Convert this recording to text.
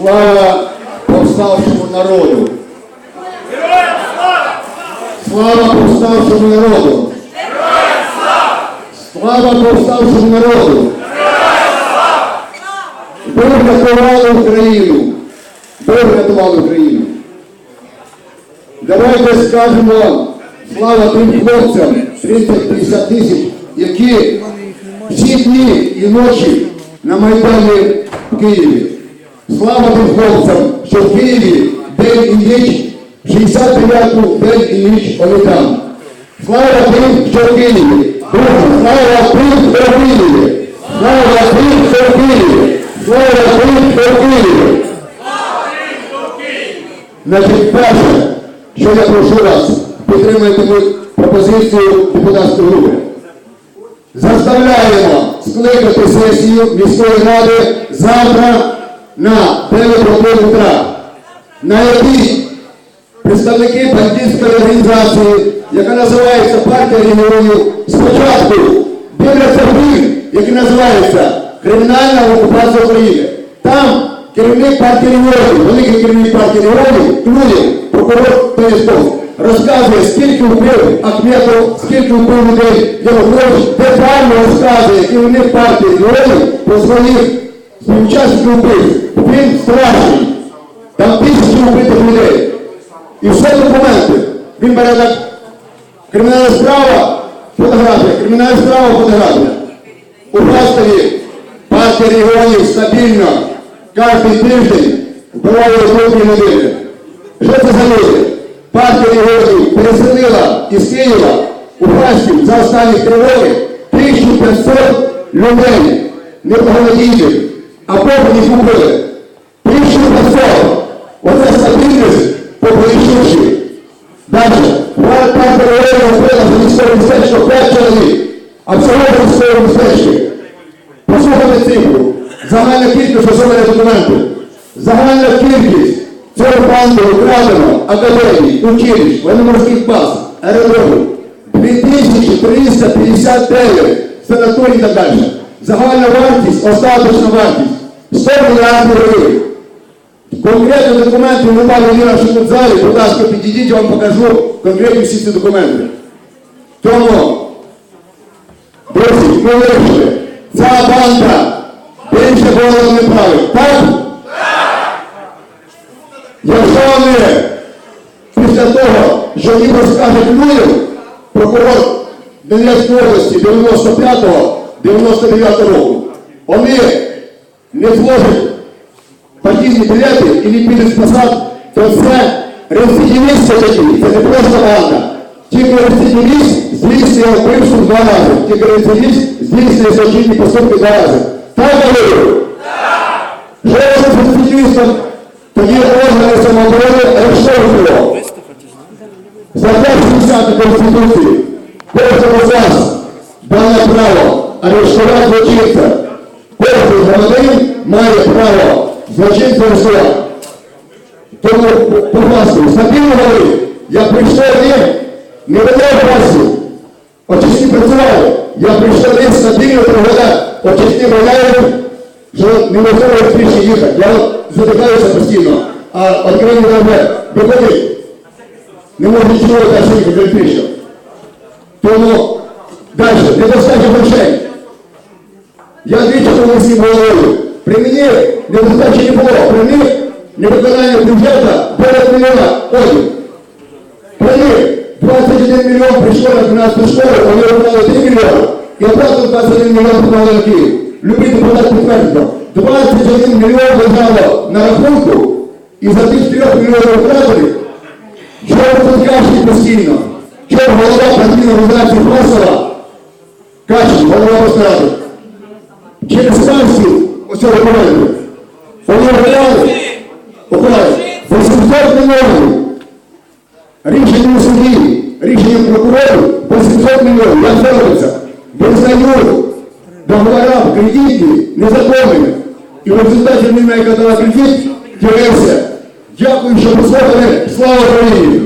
Слава повставшому народу! Слава повставшому народу! Слава повставшому народу! Бог рятував Україну! Бог рятував Україну! Давайте скажемо слава тим хлопцям 30-50 тисяч, які всі дні і ночі на Майдані в Києві. Слава тим що в Києві день і ніч, 69-ту день і ніч там. Слава тим, що в Києві. Слава тим, що в Києві. Слава тим, що в Києві. Слава тим, що в Києві. Значить, перше, що я прошу вас, підтримайте мою пропозицію депутатської групи. Заставляємо скликати сесію міської ради завтра на 9 годин утра, на якій представники бандитської організації, яка називається партія регіонів, спочатку дивляться фільм, який називається Кримінальна окупація України. Там керівник партії регіонів, великий керівник партії регіонів, Клюєв, прокурор Тоєстов, розказує, скільки вбив Ахметов, скільки вбив людей Янукович, детально розказує керівник партії регіонів про своїх співучасників вбив. Він страшний. Там тисячі вбитих людей. І все документи. Він бере так, кримінальна справа, фотографія, кримінальна справа, фотографія. У Фастові партія регіонів стабільно кожен тиждень вбиває жовтні неділі. Що це за люди? Партія регіонів переселила із Києва у Фастів за останні три роки 1500 людей неблагонадійних, потім їх убили. 1500. Оце стабільність пополічивши. Далі. Партія регіонів вбила за військове містечко 5 чоловік, а всього за військове містечко. Послухайте цифру. Загальна кількість особливих документів. Загальна кількість цього банду вкрадено академій, училищ, военно-морських баз, аеродромів. 2359 санаторій і так далі. Загальна вартість, остаточна вартість 100 мільярдів гривень. Конкретні документи немає в нашому залі, будь ласка, підійдіть, я вам покажу конкретні всі ці документи. Тому Друзі, ми вирішили, ця банда більше голову не править. Так? Якщо вони після того, що їм розкажуть людям, прокурор Донецької області 95-го, 99-го року, вони не зможуть партійні білети і не підуть спасати, то це рецидивісти такі, це не просто банда. Тільки рецидивіст здійснює вбивство два рази. Тільки рецидивіст здійснює злочинні поступки два рази. Так, говорю? Що з рецидивістом? Тоді органи самооборони його. Стаття 60 Конституції. Кожен з вас дане право арештувати злочинця. Має право злочинця арештувати. Тому, будь ласка, стабільно говорить, я прийшов він, не веде працю, очисні працювали, я прийшов він стабільно проведе, очисні вважають, що неможливо більше їхати. Я от задихаюся постійно, а відкриємо дорога, виходить, не можу нічого далі їхати більше. Тому далі, недостатньо грошей. Я двічі всім головою. При мені недостачі не було. При них невиконання бюджету понад мільйона одів. При них 21 мільйон прийшло на 12 школу, вони отримали 3 мільйони. І одразу 21 мільйон поклали на Київ. Любий депутат підтвердив. 21 мільйон лежало на рахунку, і за тих 3 мільйонів втратили, чого каші постійно? Чого голова партійної організації Просова? Каші, голова розради. Через станцію оцього документу. Вони виявляли, ухвали, 800 мільйонів. Рішенням судді, рішенням прокурорів 800 мільйонів. Як це робиться? Визнають договора кредитні незаконними. І в результаті людина, яка дала кредит, ділився. Дякую, що послухали. Слава Україні!